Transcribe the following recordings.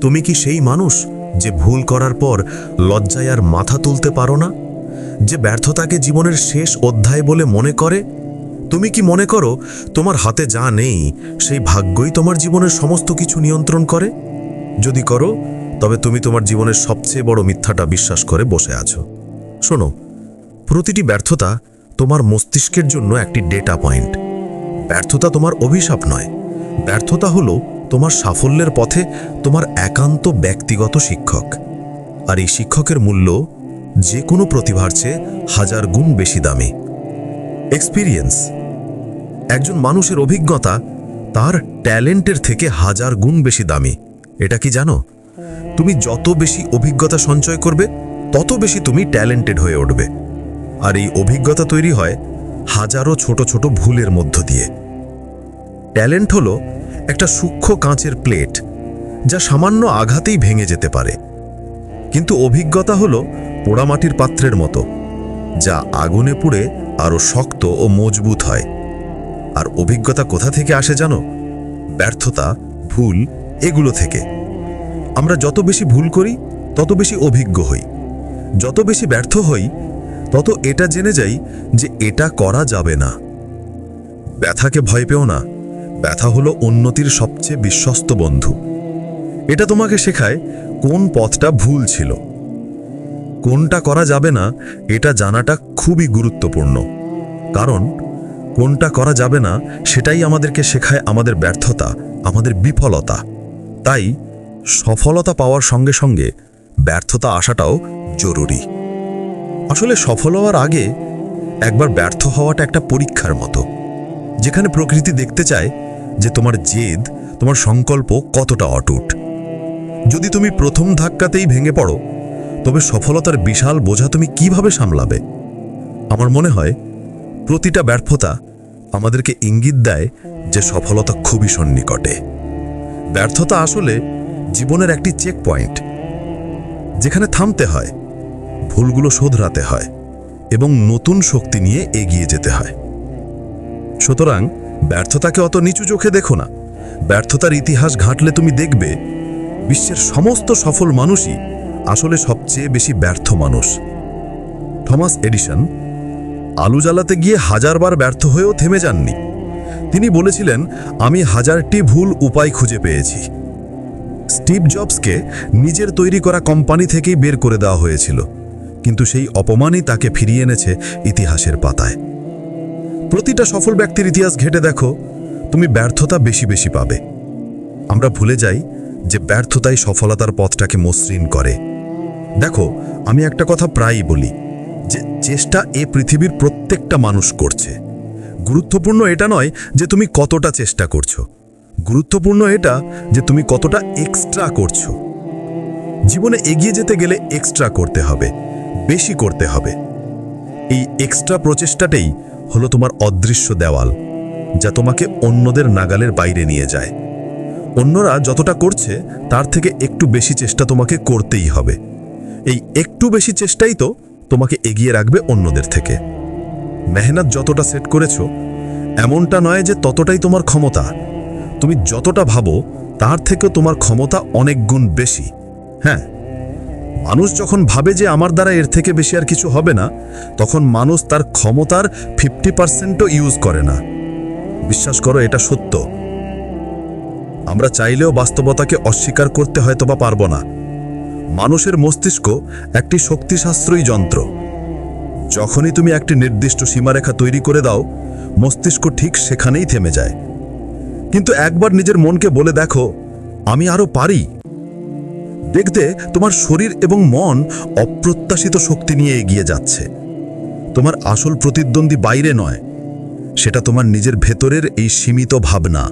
তুমি কি সেই মানুষ যে ভুল করার পর লজ্জায় আর মাথা তুলতে পারো না? যে ব্যর্থতাকে জীবনের শেষ অধ্যায় বলে মনে করে? তুমি কি মনে করো তোমার হাতে যা নেই, সেই ভাগ্যই তোমার জীবনের সমস্ত কিছু নিয়ন্ত্রণ করে? যদি করো, তবে তুমি তোমার জীবনের সবচেয়ে বড় মিথ্যাটা বিশ্বাস করে বসে আছো। শোনো, প্রতিটি ব্যর্থতা তোমার মস্তিষ্কের জন্য একটি ডেটা পয়েন্ট। ব্যর্থতা তোমার অভিশাপ নয়। ব্যর্থতা হলো তোমার সাফল্যের পথে তোমার একান্ত ব্যক্তিগত শিক্ষক। আর এই শিক্ষকের মূল্য যে কোনো প্রতিভার চেয়ে হাজার গুণ বেশি দামি। এক্সপিরিয়েন্স একজন মানুষের অভিজ্ঞতা তার ট্যালেন্টের থেকে হাজার গুণ বেশি দামি। এটা কি জানো? তুমি যত বেশি অভিজ্ঞতা সঞ্চয় করবে, তত বেশি তুমি ট্যালেন্টেড হয়ে উঠবে। আর এই অভিজ্ঞতা তৈরি হয় হাজারো ছোট ছোট ভুলের মধ্য দিয়ে। ট্যালেন্ট হলো একটা সূক্ষ্ম কাঁচের প্লেট, যা সামান্য আঘাতেই ভেঙে যেতে পারে। কিন্তু অভিজ্ঞতা হলো পোড়ামাটির পাত্রের মতো, যা আগুনে পুড়ে আরও শক্ত ও মজবুত হয়। আর অভিজ্ঞতা কোথা থেকে আসে জানো? ব্যর্থতা, ভুল, এগুলো থেকে। আমরা যত বেশি ভুল করি, তত বেশি অভিজ্ঞ হই। যত বেশি ব্যর্থ হই, তত এটা জেনে যাই যে এটা করা যাবে না। ব্যথাকে ভয় পেও না। ব্যথা হলো উন্নতির সবচেয়ে বিশ্বস্ত বন্ধু। এটা তোমাকে শেখায় কোন পথটা ভুল ছিল। কোনটা করা যাবে না, এটা জানাটা খুবই গুরুত্বপূর্ণ। কারণ, কোনটা করা যাবে না, সেটাই আমাদেরকে শেখায় আমাদের ব্যর্থতা, আমাদের বিফলতা। তাই, সফলতা পাওয়ার সঙ্গে সঙ্গে ব্যর্থতা আসাটাও জরুরি। আসলে সফল হওয়ার আগে একবার ব্যর্থ হওয়াটা একটা পরীক্ষার মতো। যেখানে প্রকৃতি দেখতে চায় যে তোমার জেদ, তোমার সংকল্প কতটা অটুট। যদি তুমি প্রথম ধাক্কাতেই ভেঙে পড়ো, তবে সফলতার বিশাল বোঝা তুমি কীভাবে সামলাবে? আমার মনে হয়, প্রতিটা ব্যর্থতা আমাদেরকে ইঙ্গিত দেয় যে সফলতা খুবই সন্নিকটে। ব্যর্থতা আসলে জীবনের একটি চেক পয়েন্ট যেখানে থামতে হয়, ভুলগুলো শোধরাতে হয় এবং নতুন শক্তি নিয়ে এগিয়ে যেতে হয়। সুতরাং ব্যর্থতাকে অত নিচু চোখে দেখো না। ব্যর্থতার ইতিহাস ঘাঁটলে তুমি দেখবে, বিশ্বের সমস্ত সফল মানুষই আসলে সবচেয়ে বেশি ব্যর্থ মানুষ। থমাস এডিসন আলু জ্বালাতে গিয়ে হাজারবার ব্যর্থ হয়েও থেমে যাননি। তিনি বলেছিলেন, আমি হাজারটি ভুল উপায় খুঁজে পেয়েছি। স্টিভ জবসকে নিজের তৈরি করা কোম্পানি থেকেই বের করে দেওয়া হয়েছিল, কিন্তু সেই অপমানই তাকে ফিরিয়ে এনেছে ইতিহাসের পাতায়। প্রতিটা সফল ব্যক্তির ইতিহাস ঘেটে দেখো, তুমি ব্যর্থতা বেশি বেশি পাবে। আমরা ভুলে যাই যে ব্যর্থতাই সফলতার পথটাকে মসৃণ করে। দেখো, আমি একটা কথা প্রায়ই বলি যে চেষ্টা এ পৃথিবীর প্রত্যেকটা মানুষ করছে। গুরুত্বপূর্ণ এটা নয় যে তুমি কতটা চেষ্টা করছ। গুরুত্বপূর্ণ এটা যে তুমি কতটা এক্সট্রা করছ। জীবনে এগিয়ে যেতে গেলে এক্সট্রা করতে হবে, বেশি করতে হবে। এই এক্সট্রা প্রচেষ্টাটাই হলো তোমার অদৃশ্য দেওয়াল, যা তোমাকে অন্যদের নাগালের বাইরে নিয়ে যায়। অন্যরা যতটা করছে, তার থেকে একটু বেশি চেষ্টা তোমাকে করতেই হবে। এই একটু বেশি চেষ্টাই তো তোমাকে এগিয়ে রাখবে অন্যদের থেকে। মেহনত যতটা সেট করেছ, এমনটা নয় যে ততটাই তোমার ক্ষমতা। তুমি যতটা ভাবো, তার থেকে তোমার ক্ষমতা অনেক গুণ বেশি। হ্যাঁ মানুষ যখন ভাবে যে আমার দ্বারা এর থেকে বেশি আর কিছু হবে না, তখন মানুষ তার ক্ষমতার ফিফটি পার্সেন্টও ইউজ করে না। বিশ্বাস করো, এটা সত্য। আমরা চাইলেও বাস্তবতাকে অস্বীকার করতে হয়তো বা পারব না। মানুষের মস্তিষ্ক একটি শক্তিশাস্ত্রই যন্ত্র। যখনই তুমি একটি নির্দিষ্ট সীমারেখা তৈরি করে দাও, মস্তিষ্ক ঠিক সেখানেই থেমে যায়। কিন্তু একবার নিজের মনকে বলে দেখো, আমি আরও পারি? দেখতে তোমার শরীর এবং মন অপ্রত্যাশিত শক্তি নিয়ে এগিয়ে যাচ্ছে। তোমার আসল প্রতিদ্বন্দ্বী বাইরে নয়, সেটা তোমার নিজের ভেতরের এই সীমিত ভাবনা।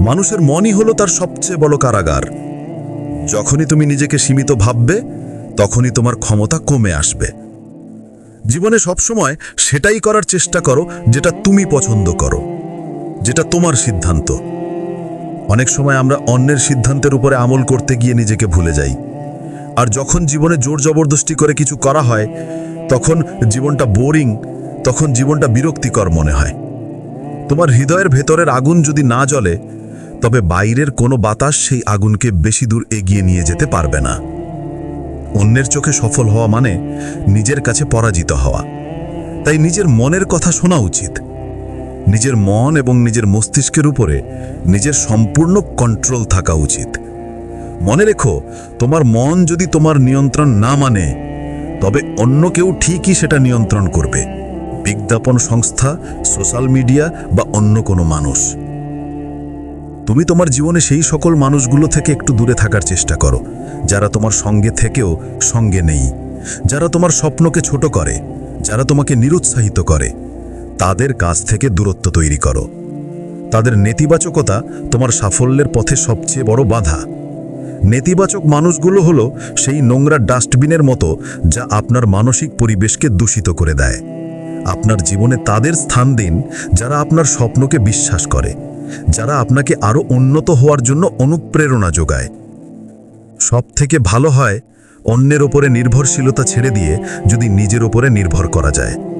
মানুষের মনই হলো তার সবচেয়ে বড় কারাগার। যখনই তুমি নিজেকে সীমিত ভাববে, তখনই তোমার ক্ষমতা কমে আসবে। জীবনে সবসময় সেটাই করার চেষ্টা করো যেটা তুমি পছন্দ করো, যেটা তোমার সিদ্ধান্ত। অনেক সময় আমরা অন্যের সিদ্ধান্তের উপরে আমল করতে গিয়ে নিজেকে ভুলে যাই। আর যখন জীবনে জোর জবরদস্তি করে কিছু করা হয়, তখন জীবনটা বোরিং, তখন জীবনটা বিরক্তিকর মনে হয়। তোমার হৃদয়ের ভেতরের আগুন যদি না জ্বলে, তবে বাইরের কোনো বাতাস সেই আগুনকে বেশি দূর এগিয়ে নিয়ে যেতে পারবে না। অন্যের চোখে সফল হওয়া মানে নিজের কাছে পরাজিত হওয়া। তাই নিজের মনের কথা শোনা উচিত। নিজের মন এবং নিজের মস্তিষ্কের উপরে নিজের সম্পূর্ণ কন্ট্রোল থাকা উচিত। মনে রেখো, তোমার মন যদি তোমার নিয়ন্ত্রণ না মানে তবে অন্য কেউ ঠিকই সেটা নিয়ন্ত্রণ করবে। বিজ্ঞাপন সংস্থা সোশ্যাল মিডিয়া বা অন্য কোনো মানুষ। তুমি তোমার জীবনে সেই সকল মানুষগুলো থেকে একটু দূরে থাকার চেষ্টা করো, যারা তোমার সঙ্গে থেকেও সঙ্গে নেই, যারা তোমার স্বপ্নকে ছোট করে, যারা তোমাকে নিরুৎসাহিত করে। তাদের কাছ থেকে দূরত্ব তৈরি করো। তাদের নেতিবাচকতা তোমার সাফল্যের পথে সবচেয়ে বড় বাধা। নেতিবাচক মানুষগুলো হলো সেই নোংরা ডাস্টবিনের মতো যা আপনার মানসিক পরিবেশকে দূষিত করে দেয়। আপনার জীবনে তাদের স্থান দিন যারা আপনার স্বপ্নকে বিশ্বাস করে, যারা আপনাকে আরও উন্নত হওয়ার জন্য অনুপ্রেরণা যোগায়। সব থেকে ভালো হয় অন্যের ওপরে নির্ভরশীলতা ছেড়ে দিয়ে যদি নিজের ওপরে নির্ভর করা যায়।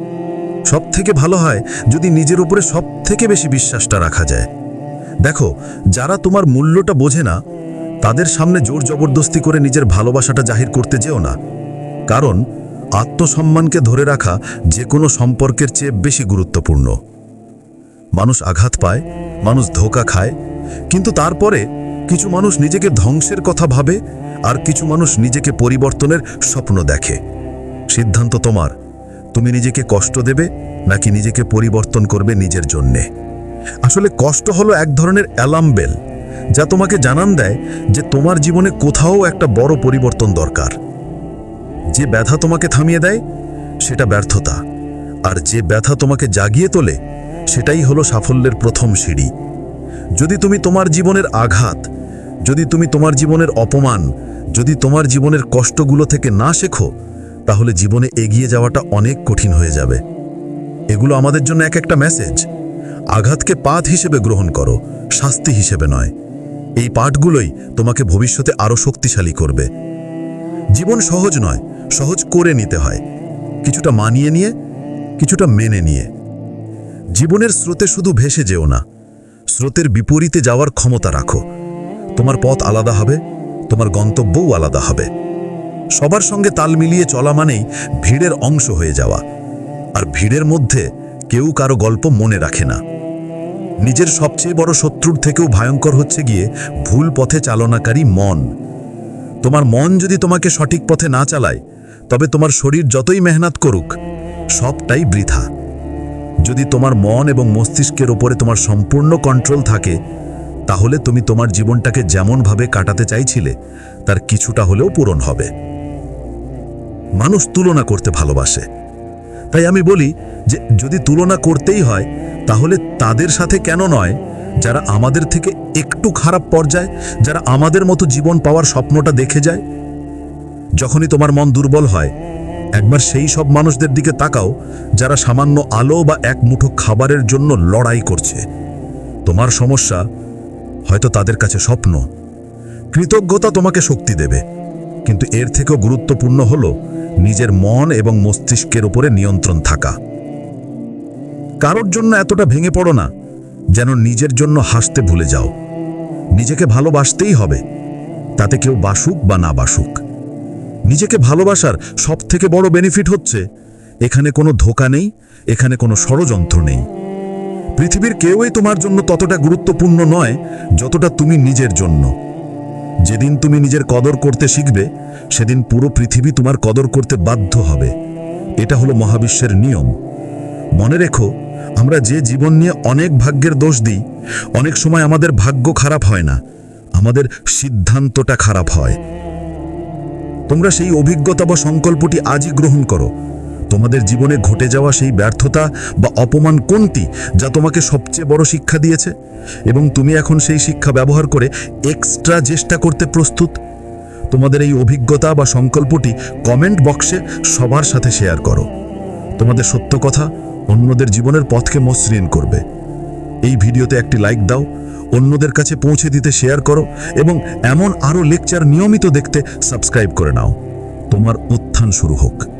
সব থেকে ভালো হয় যদি নিজের উপরে সব থেকে বেশি বিশ্বাসটা রাখা যায়। দেখো, যারা তোমার মূল্যটা বোঝে না, তাদের সামনে জোর জবরদস্তি করে নিজের ভালোবাসাটা জাহির করতে যেও না। কারণ, আত্মসম্মানকে ধরে রাখা যে কোনো সম্পর্কের চেয়ে বেশি গুরুত্বপূর্ণ। মানুষ আঘাত পায়, মানুষ ধোকা খায়, কিন্তু তারপরে কিছু মানুষ নিজেকে ধ্বংসের কথা ভাবে আর কিছু মানুষ নিজেকে পরিবর্তনের স্বপ্ন দেখে। সিদ্ধান্ত তোমার। তুমি নিজেকে কষ্ট দেবে নাকি নিজেকে পরিবর্তন করবে নিজের জন্যে? আসলে কষ্ট হলো এক ধরনের অ্যালার্ম বেল, যা তোমাকে জানান দেয় যে তোমার জীবনে কোথাও একটা বড় পরিবর্তন দরকার। যে ব্যথা তোমাকে থামিয়ে দেয়, সেটা ব্যর্থতা। আর যে ব্যথা তোমাকে জাগিয়ে তোলে, সেটাই হলো সাফল্যের প্রথম সিঁড়ি। যদি তুমি তোমার জীবনের আঘাত, যদি তুমি তোমার জীবনের অপমান, যদি তোমার জীবনের কষ্টগুলো থেকে না শেখো তাহলে জীবনে এগিয়ে যাওয়াটা অনেক কঠিন হয়ে যাবে। এগুলো আমাদের জন্য এক একটা মেসেজ আঘাতকে পাঠ হিসেবে গ্রহণ করো, শাস্তি হিসেবে নয়। এই পাঠগুলোই তোমাকে ভবিষ্যতে আরও শক্তিশালী করবে। জীবন সহজ নয়, সহজ করে নিতে হয়। কিছুটা মানিয়ে নিয়ে, কিছুটা মেনে নিয়ে। জীবনের স্রোতে শুধু ভেসে যেও না। স্রোতের বিপরীতে যাওয়ার ক্ষমতা রাখো। তোমার পথ আলাদা হবে, তোমার গন্তব্যও আলাদা হবে। সবার সঙ্গে তাল মিলিয়ে চলা মানেই ভিড়ের অংশ হয়ে যাওয়া। আর ভিড়ের মধ্যে কেউ কারও গল্প মনে রাখে না। নিজের সবচেয়ে বড় শত্রুর থেকেও ভয়ঙ্কর হচ্ছে গিয়ে ভুল পথে চালনাকারী মন। তোমার মন যদি তোমাকে সঠিক পথে না চালায়, তবে তোমার শরীর যতই মেহনত করুক, সবটাই বৃথা। যদি তোমার মন এবং মস্তিষ্কের ওপরে তোমার সম্পূর্ণ কন্ট্রোল থাকে, তাহলে তুমি তোমার জীবনটাকে যেমনভাবে কাটাতে চাইছিলে, তার কিছুটা হলেও পূরণ হবে। মানুষ তুলনা করতে ভালোবাসে। তাই আমি বলি যে, যদি তুলনা করতেই হয়, তাহলে তাদের সাথে কেন নয়? যারা আমাদের থেকে একটু খারাপ পর্যায়ে, যারা আমাদের মতো জীবন পাওয়ার স্বপ্নটা দেখে যায়। যখনই তোমার মন দুর্বল হয়, একবার সেই সব মানুষদের দিকে তাকাও, যারা সামান্য আলো বা এক মুঠো খাবারের জন্য লড়াই করছে। তোমার সমস্যা হয়তো তাদের কাছে স্বপ্ন। কৃতজ্ঞতা তোমাকে শক্তি দেবে। কিন্তু এর থেকেও গুরুত্বপূর্ণ হল নিজের মন এবং মস্তিষ্কের উপরে নিয়ন্ত্রণ থাকা। কারোর জন্য এতটা ভেঙে পড়ো না, যেন নিজের জন্য হাসতে ভুলে যাও। নিজেকে ভালোবাসতেই হবে, তাতে কেউ বাসুক বা না বাসুক। নিজেকে ভালোবাসার সব থেকে বড় বেনিফিট হচ্ছে, এখানে কোনো ধোকা নেই, এখানে কোনো ষড়যন্ত্র নেই। পৃথিবীর কেউই তোমার জন্য ততটা গুরুত্বপূর্ণ নয়, যতটা তুমি নিজের জন্য। যেদিন তুমি নিজের কদর করতে শিখবে, সেদিন পুরো পৃথিবী তোমার কদর করতে বাধ্য হবে। এটা হলো মহাবিশ্বের নিয়ম। মনে রেখো, আমরা যে জীবন নিয়ে অনেক ভাগ্যের দোষ দিই, অনেক সময় আমাদের ভাগ্য খারাপ হয় না, আমাদের সিদ্ধান্তটা খারাপ হয়। তোমরা সেই অভিজ্ঞতা বা সংকল্পটি আজই গ্রহণ করো। তোমাদের জীবনে ঘটে যাওয়া সেই ব্যর্থতা বা অপমান কোনটি যা তোমাকে সবচেয়ে বড় শিক্ষা দিয়েছে? এবং তুমি এখন সেই শিক্ষা ব্যবহার করে এক্সট্রা চেষ্টা করতে প্রস্তুত? তোমাদের এই অভিজ্ঞতা বা সংকল্পটি কমেন্ট বক্সে সবার সাথে শেয়ার করো। তোমাদের সত্য কথা অন্যদের জীবনের পথকে মসৃণ করবে। এই ভিডিওতে একটি লাইক দাও, অন্যদের কাছে পৌঁছে দিতে শেয়ার করো এবং এমন আরও লেকচার নিয়মিত দেখতে সাবস্ক্রাইব করে নাও। তোমার উত্থান শুরু হোক।